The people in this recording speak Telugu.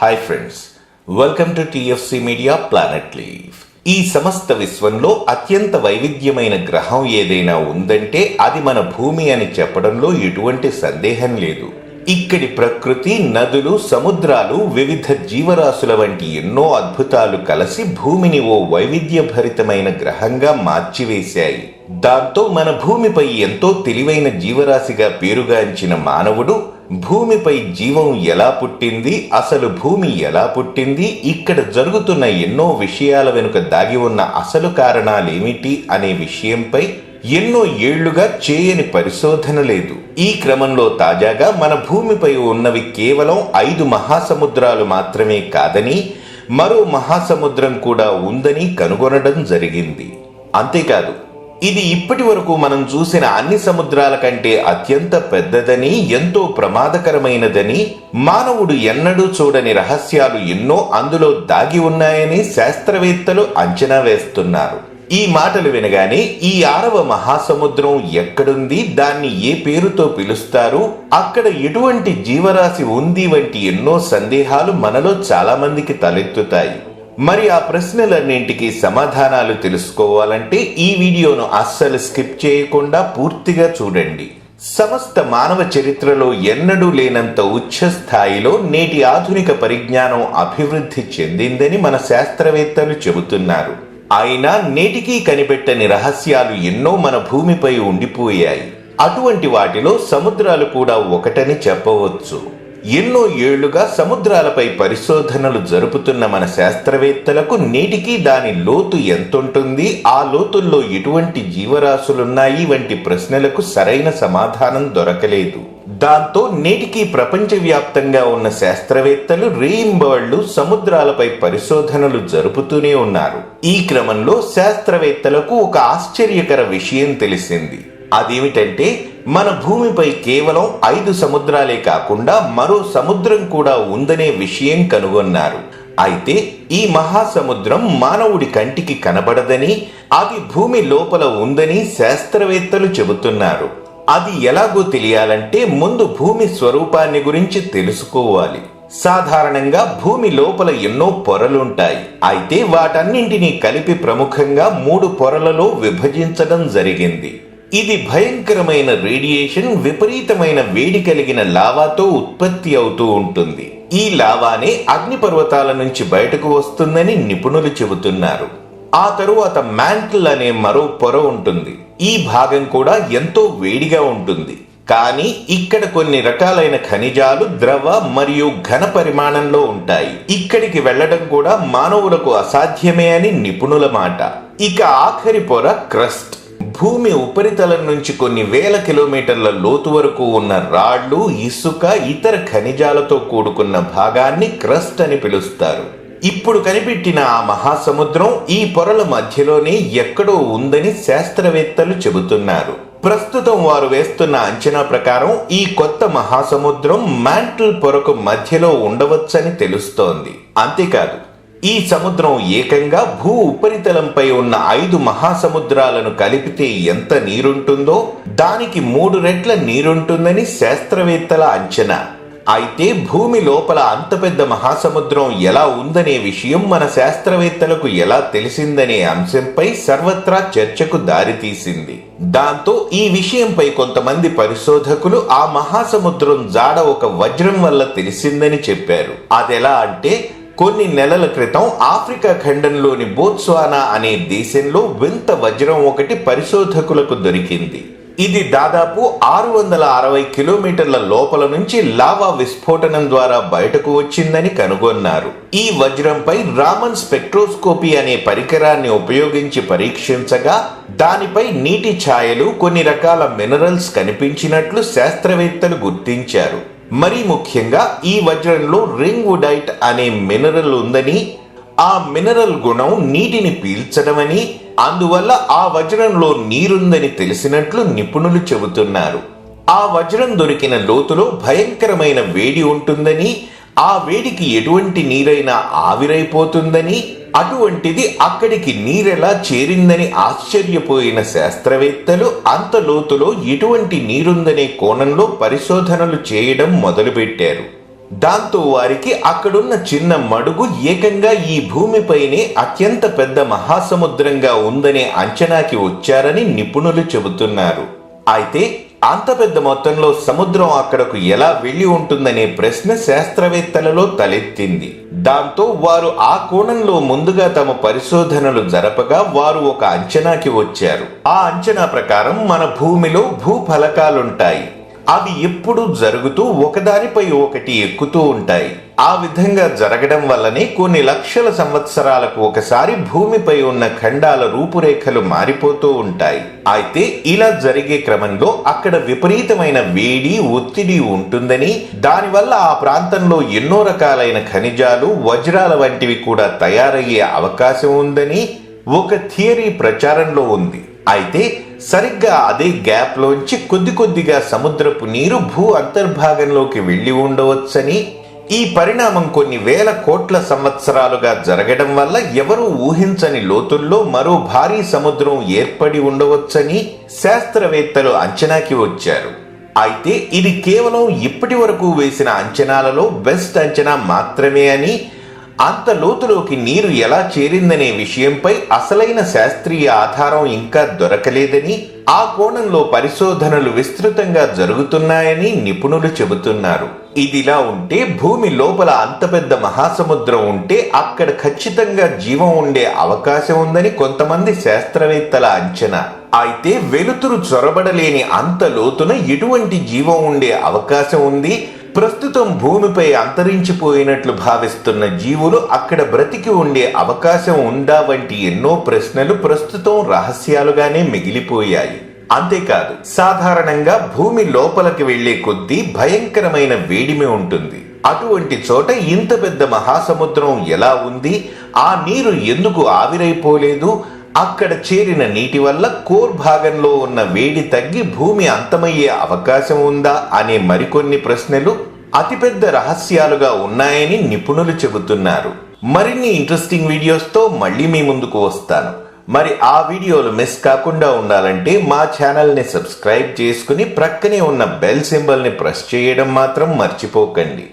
Hi friends welcome to TFC media planet leave ఈ సమస్త విశ్వంలో అత్యంత వైవిధ్యమైన గ్రహం ఏదైనా ఉందంటే అది మన భూమి అని చెప్పడంలో ఎటువంటి సందేహం లేదు. ఇక్కడి ప్రకృతి నదులు సముద్రాలు వివిధ జీవరాశుల వంటి ఎన్నో అద్భుతాలు కలిసి భూమిని ఓ వైవిధ్యభరితమైన గ్రహంగా మార్చివేశాయి. దాంతో మన భూమిపై ఎంతో తెలివైన జీవరాశిగా పేరుగాంచిన మానవుడు భూమిపై జీవం ఎలా పుట్టింది అసలు భూమి ఎలా పుట్టింది ఇక్కడ జరుగుతున్న ఎన్నో విషయాల వెనుక దాగి ఉన్న అసలు కారణాలేమిటి అనే విషయంపై ఎన్నో ఏళ్ళుగా చేయని పరిశోధన లేదు. ఈ క్రమంలో తాజాగా మన భూమిపై ఉన్నవి కేవలం ఐదు మహాసముద్రాలు మాత్రమే కాదని మరో మహాసముద్రం కూడా ఉందని కనుగొనడం జరిగింది. అంతేకాదు ఇది ఇప్పటి వరకు మనం చూసిన అన్ని సముద్రాల కంటే అత్యంత పెద్దదని ఎంతో ప్రమాదకరమైనదని మానవుడు ఎన్నడూ చూడని రహస్యాలు ఎన్నో అందులో దాగి ఉన్నాయని శాస్త్రవేత్తలు అంచనా వేస్తున్నారు. ఈ మాటలు వినగానే ఈ ఆరవ మహాసముద్రం ఎక్కడుంది దాన్ని ఏ పేరుతో పిలుస్తారు అక్కడ ఎటువంటి జీవరాశి ఉంది వంటి ఎన్నో సందేహాలు మనలో చాలా మందికి తలెత్తుతాయి. మరి ఆ ప్రశ్నలన్నింటికి సమాధానాలు తెలుసుకోవాలంటే ఈ వీడియోను అస్సలు స్కిప్ చేయకుండా పూర్తిగా చూడండి. సమస్త మానవ చరిత్రలో ఎన్నడూ లేనంత ఉచ్చ స్థాయిలో నేటి ఆధునిక పరిజ్ఞానం అభివృద్ధి చెందిందని మన శాస్త్రవేత్తలు చెబుతున్నారు. అయినా నేటికీ కనిపెట్టని రహస్యాలు ఎన్నో మన భూమిపై ఉండిపోయాయి. అటువంటి వాటిలో సముద్రాలు కూడా ఒకటని చెప్పవచ్చు. ఎన్నో ఏళ్ళుగా సముద్రాలపై పరిశోధనలు జరుపుతున్న మన శాస్త్రవేత్తలకు నేటికి దాని లోతు ఎంతుంటుంది? ఆ లోతుల్లో ఎటువంటి జీవరాశులున్నాయి? వంటి ప్రశ్నలకు సరైన సమాధానం దొరకలేదు. దాంతో నేటికి ప్రపంచవ్యాప్తంగా ఉన్న శాస్త్రవేత్తలు రేయింబవళ్ళు సముద్రాలపై పరిశోధనలు జరుపుతూనే ఉన్నారు. ఈ క్రమంలో శాస్త్రవేత్తలకు ఒక ఆశ్చర్యకర విషయం తెలిసింది. అదేమిటంటే మన భూమిపై కేవలం ఐదు సముద్రాలే కాకుండా మరో సముద్రం కూడా ఉందనే విషయం కనుగొన్నారు. అయితే ఈ మహాసముద్రం మానవుడి కంటికి కనబడదని అది భూమి లోపల ఉందని శాస్త్రవేత్తలు చెబుతున్నారు. అది ఎలాగో తెలియాలంటే ముందు భూమి స్వరూపాన్ని గురించి తెలుసుకోవాలి. సాధారణంగా భూమి లోపల ఎన్నో పొరలుంటాయి. అయితే వాటన్నింటినీ కలిపి ప్రముఖంగా మూడు పొరలలో విభజించడం జరిగింది. ఇది భయంకరమైన రేడియేషన్ విపరీతమైన వేడి కలిగిన లావాతో ఉత్పత్తి అవుతూ ఉంటుంది. ఈ లావానే అగ్నిపర్వతాల నుంచి బయటకు వస్తుందని నిపుణులు చెబుతున్నారు. ఆ తరువాత మ్యాంటిల్ అనే మరో పొర ఉంటుంది. ఈ భాగం కూడా ఎంతో వేడిగా ఉంటుంది. కానీ ఇక్కడ కొన్ని రకాలైన ఖనిజాలు ద్రవ మరియు ఘన పరిమాణంలో ఉంటాయి. ఇక్కడికి వెళ్ళడం కూడా మానవులకు అసాధ్యమే అని నిపుణుల మాట. ఇక ఆఖరి పొర క్రస్ట్. భూమి ఉపరితలం నుంచి కొన్ని వేల కిలోమీటర్ల లోతు వరకు ఉన్న రాళ్ళు ఇసుక ఇతర ఖనిజాలతో కూడుకున్న భాగాన్ని క్రస్ట్ అని పిలుస్తారు. ఇప్పుడు కనిపెట్టిన ఆ మహాసముద్రం ఈ పొరల మధ్యలోనే ఎక్కడో ఉందని శాస్త్రవేత్తలు చెబుతున్నారు. ప్రస్తుతం వారు వేస్తున్న అంచనా ప్రకారం ఈ కొత్త మహాసముద్రం మ్యాంటిల్ పొరకు మధ్యలో ఉండవచ్చని తెలుస్తోంది. అంతేకాదు ఈ సముద్రం ఏకంగా భూ ఉపరితలంపై ఉన్న ఐదు మహాసముద్రాలను కలిపితే ఎంత నీరుంటుందో దానికి మూడు రెట్ల నీరుంటుందని శాస్త్రవేత్తల అంచనా. అయితే భూమి లోపల అంత పెద్ద మహాసముద్రం ఎలా ఉందనే విషయం మన శాస్త్రవేత్తలకు ఎలా తెలిసిందనే అంశంపై సర్వత్రా చర్చకు దారితీసింది. దాంతో ఈ విషయంపై కొంతమంది పరిశోధకులు ఆ మహాసముద్రం జాడ ఒక వజ్రం వల్ల తెలిసిందని చెప్పారు. అదెలా అంటే కొన్ని నెలల క్రితం ఆఫ్రికా ఖండంలోని బోత్స్వానా అనే దేశంలో వింత వజ్రం ఒకటి పరిశోధకులకు దొరికింది. ఇది దాదాపు ఆరు వందల అరవై కిలోమీటర్ల లోపల నుంచి లావా విస్ఫోటనం ద్వారా బయటకు వచ్చిందని కనుగొన్నారు. ఈ వజ్రంపై రామన్ స్పెక్ట్రోస్కోపీ అనే పరికరాన్ని ఉపయోగించి పరీక్షించగా దానిపై నీటి ఛాయలు కొన్ని రకాల మినరల్స్ కనిపించినట్లు శాస్త్రవేత్తలు గుర్తించారు. మరీ ముఖ్యంగా ఈ వజ్రంలో రింగ్వుడైట్ అనే మినరల్ ఉందని ఆ మినరల్ గుణం నీటిని పీల్చడమని అందువల్ల ఆ వజ్రంలో నీరుందని తెలిసినట్లు నిపుణులు చెబుతున్నారు. ఆ వజ్రం దొరికిన లోతులో భయంకరమైన వేడి ఉంటుందని ఆ వేడికి ఎటువంటి నీరైనా ఆవిరైపోతుందని అటువంటిది అక్కడికి నీరెలా చేరిందని ఆశ్చర్యపోయిన శాస్త్రవేత్తలు అంత లోతులో ఎటువంటి నీరుందనే కోణంలో పరిశోధనలు చేయడం మొదలుపెట్టారు. దాంతో వారికి అక్కడున్న చిన్న మడుగు ఏకంగా ఈ భూమిపైనే అత్యంత పెద్ద మహాసముద్రంగా ఉందనే అంచనాకి వచ్చారని నిపుణులు చెబుతున్నారు. అయితే అంత పెద్ద మొత్తంలో సముద్రం అక్కడకు ఎలా వెళ్ళి ఉంటుందనే ప్రశ్న శాస్త్రవేత్తలలో తలెత్తింది. దాంతో వారు ఆ కోణంలో ముందుగా తమ పరిశోధనలు జరపగా వారు ఒక అంచనాకి వచ్చారు. ఆ అంచనా ప్రకారం మన భూమిలో భూఫలకాలుంటాయి. అవి ఎప్పుడూ జరుగుతూ ఒకదానిపై ఒకటి ఎక్కుతూ ఉంటాయి. ఆ విధంగా జరగడం వల్లనే కొన్ని లక్షల సంవత్సరాలకు ఒకసారి భూమిపై ఉన్న ఖండాల రూపురేఖలు మారిపోతూ ఉంటాయి. అయితే ఇలా జరిగే క్రమంలో అక్కడ విపరీతమైన వేడి ఒత్తిడి ఉంటుందని దానివల్ల ఆ ప్రాంతంలో ఎన్నో రకాలైన ఖనిజాలు వజ్రాల వంటివి కూడా తయారయ్యే అవకాశం ఉందని ఒక థియరీ ప్రచారంలో ఉంది. అయితే సరిగ్గా అదే గ్యాప్ లోంచి కొద్ది కొద్దిగా సముద్రపు నీరు భూ అంతర్భాగంలోకి వెళ్ళి ఉండవచ్చని ఈ పరిణామం కొన్ని వేల కోట్ల సంవత్సరాలుగా జరగడం వల్ల ఎవరూ ఊహించని లోతుల్లో మరో భారీ సముద్రం ఏర్పడి ఉండవచ్చని శాస్త్రవేత్తలు అంచనాకి వచ్చారు. అయితే ఇది కేవలం ఇప్పటి వరకు వేసిన అంచనాలలో బెస్ట్ అంచనా మాత్రమే అని అంత లోతులోకి నీరు ఎలా చేరిందనే విషయంపై అసలైన శాస్త్రీయ ఆధారం ఇంకా దొరకలేదని ఆ కోణంలో పరిశోధనలు విస్తృతంగా జరుగుతున్నాయని నిపుణులు చెబుతున్నారు. ఇదిలా ఉంటే భూమి లోపల అంత పెద్ద మహాసముద్రం ఉంటే అక్కడ ఖచ్చితంగా జీవం ఉండే అవకాశం ఉందని కొంతమంది శాస్త్రవేత్తల అంచనా. అయితే వెలుతురు చొరబడలేని అంత లోతున ఎటువంటి జీవం ఉండే అవకాశం ఉంది? ప్రస్తుతం భూమిపై అంతరించిపోయినట్లు భావిస్తున్న జీవులు అక్కడ బ్రతికి ఉండే అవకాశం ఉందా వంటి ఎన్నో ప్రశ్నలు ప్రస్తుతం రహస్యాలుగానే మిగిలిపోయాయి. అంతేకాదు సాధారణంగా భూమి లోపలికి వెళ్ళే కొద్దీ భయంకరమైన వేడిమి ఉంటుంది. అటువంటి చోట ఇంత పెద్ద మహాసముద్రం ఎలా ఉంది? ఆ నీరు ఎందుకు ఆవిరైపోలేదు? అక్కడ చేరిన నీటి వల్ల కోర్ భాగంలో ఉన్న వేడి తగ్గి భూమి అంతమయ్యే అవకాశం ఉందా అనే మరికొన్ని ప్రశ్నలు అతిపెద్ద రహస్యాలుగా ఉన్నాయని నిపుణులు చెబుతున్నారు. మరిన్ని ఇంట్రెస్టింగ్ వీడియోస్తో మళ్ళీ మీ ముందుకు వస్తాను. మరి ఆ వీడియోలు మిస్ కాకుండా ఉండాలంటే మా ఛానల్ని సబ్స్క్రైబ్ చేసుకుని ప్రక్కనే ఉన్న బెల్ సింబల్ని ప్రెస్ చేయడం మాత్రం మర్చిపోకండి.